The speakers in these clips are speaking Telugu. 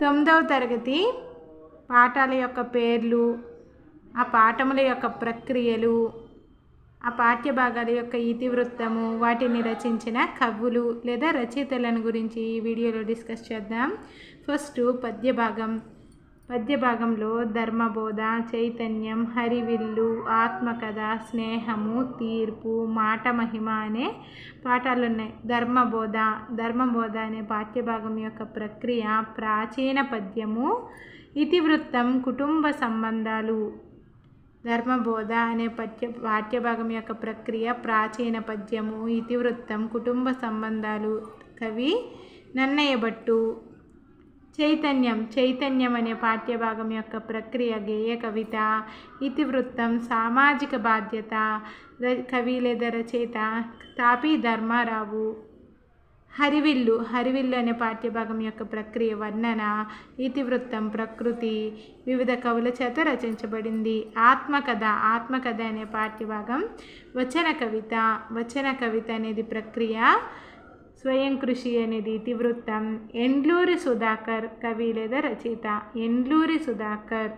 తొమ్మిదవ తరగతి పాఠాల యొక్క పేర్లు ఆ పాఠముల యొక్క ప్రక్రియలు ఆ పాఠ్య భాగాల యొక్క ఇతివృత్తము వాటిని రచించిన కవులు లేదా రచయితలను గురించి ఈ వీడియోలో డిస్కస్ చేద్దాం. ఫస్ట్ పద్య భాగం పద్య భాగంలో ధర్మబోధ చైతన్యం హరివిల్లు ఆత్మకథ స్నేహము తీర్పు మాట మహిమ అనే పాఠాలు ఉన్నాయి ధర్మబోధ ధర్మబోధ అనే పాఠ్యభాగం యొక్క ప్రక్రియ ప్రాచీన పద్యము ఇతివృత్తం కుటుంబ సంబంధాలు. ధర్మబోధ అనే పద్య పాఠ్యభాగం యొక్క ప్రక్రియ ప్రాచీన పద్యము ఇతివృత్తం కుటుంబ సంబంధాలు. కవి నన్నయ్య భట్టు. చైతన్యం చైతన్యం అనే పాఠ్యభాగం యొక్క ప్రక్రియ గేయ కవిత ఇతివృత్తం సామాజిక బాధ్యత కవి లేదా రచయిత తాపీ ధర్మారావు. హరివిల్లు హరివిల్లు అనే పాఠ్యభాగం యొక్క ప్రక్రియ వర్ణన ఇతివృత్తం ప్రకృతి వివిధ కవుల చేత రచించబడింది. ఆత్మకథ ఆత్మకథ అనే పాఠ్యభాగం వచన కవిత వచన కవిత అనేది ప్రక్రియ స్వయం కృషి అనేది ఇతివృత్తం. ఎండ్లూరి సుధాకర్ కవి లేదా రచయిత. ఎండ్లూరి సుధాకర్.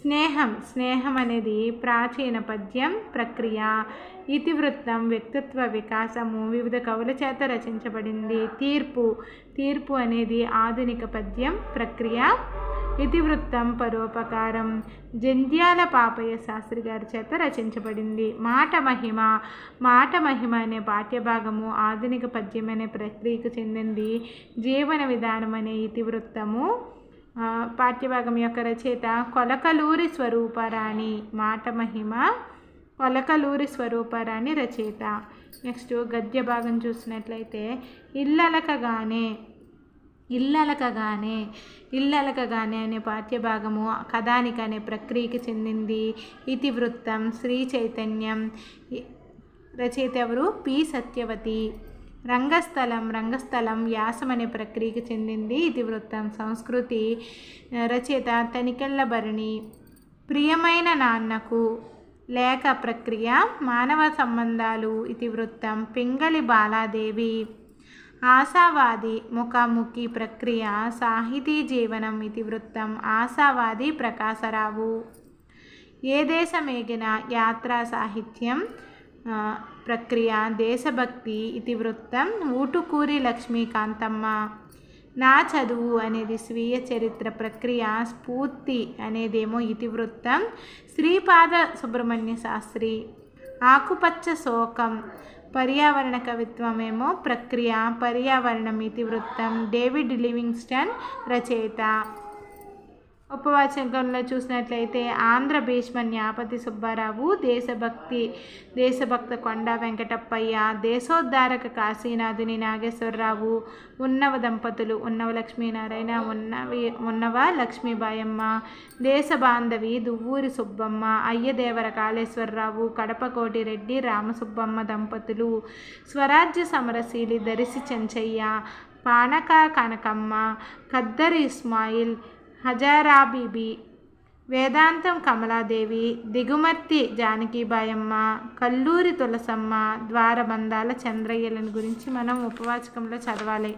స్నేహం. స్నేహం అనేది ప్రాచీన పద్యం ప్రక్రియ. ఇతివృత్తం వ్యక్తిత్వ వికాసము వివిధ కవుల చేత రచించబడింది. తీర్పు. తీర్పు అనేది ఆధునిక పద్యం ప్రక్రియ. ఇతివృత్తం పరోపకారం. జంధ్యాల పాపయ్య శాస్త్రి గారి చేత రచించబడింది. మాట మహిమ మాట మహిమ అనే పాఠ్యభాగము ఆధునిక పద్యం అనే ప్రక్రియకు చెందింది. జీవన విధానం అనే ఇతివృత్తము పాఠ్యభాగం యొక్క రచయిత కొలకలూరి స్వరూపరాణి. మాట మహిమ కొలకలూరి స్వరూపరాణి రచయిత. నెక్స్ట్ గద్య భాగం చూసినట్లయితే ఇల్లలకగానే ఇల్లలకగానే ఇల్లలకగానే అనే పాఠ్యభాగము కథానిక అనే ప్రక్రియకి చెందింది. ఇతివృత్తం శ్రీ చైతన్యం. రచయిత ఎవరు? పి. సత్యవతి. రంగస్థలం రంగస్థలం వ్యాసం అనే ప్రక్రియకి చెందింది ఇతివృత్తం సంస్కృతి. రచయిత తనికెళ్ళ భరణి. ప్రియమైన నాన్నకు లేఖ ప్రక్రియ మానవ సంబంధాలు ఇతివృత్తం పింగళి బాలాదేవి. ఆశావాది ముఖాముఖి ప్రక్రియ సాహితీ జీవనం ఇతివృత్తం ఆశావాది ప్రకాశరావు. ఏ దేశమేగిన యాత్రా సాహిత్యం ప్రక్రియ దేశభక్తి ఇతివృత్తం ఊటుకూరి లక్ష్మీకాంతమ్మ. నా చదువు అనేది స్వీయ చరిత్ర ప్రక్రియ స్ఫూర్తి అనేదేమో ఇతివృత్తం శ్రీపాద సుబ్రహ్మణ్య శాస్త్రి. ఆకుపచ్చ శోకం పర్యావరణ కవిత్వమేమో ప్రక్రియ పర్యావరణం ఇతివృత్తం డేవిడ్ లివింగ్స్టన్ రచయిత. ఉపవాచకంలో చూసినట్లయితే ఆంధ్ర భీష్మ న్యాపతి సుబ్బారావు దేశభక్తి దేశభక్త కొండ వెంకటప్పయ్య దేశోద్ధారక కాశీనాథుని నాగేశ్వరరావు ఉన్నవ దంపతులు ఉన్నవ లక్ష్మీనారాయణ ఉన్నవి ఉన్నవ లక్ష్మీబాయమ్మ దేశ బాంధవి దువ్వూరి సుబ్బమ్మ అయ్యదేవర కాళేశ్వరరావు కడపకోటి రెడ్డి రామసుబ్బమ్మ దంపతులు స్వరాజ్య సమరశీలి దరిసి చెంచయ్య పానక కనకమ్మ కద్దరి ఇస్మాయిల్ హజారాబీబీ. వేదాంతం కమలాదేవి దిగుమర్తి జానకీబాయమ్మ కల్లూరి తులసమ్మ ద్వారబంధాల చంద్రయ్యలను గురించి మనం ఉపవాచకంలో చదవాలి.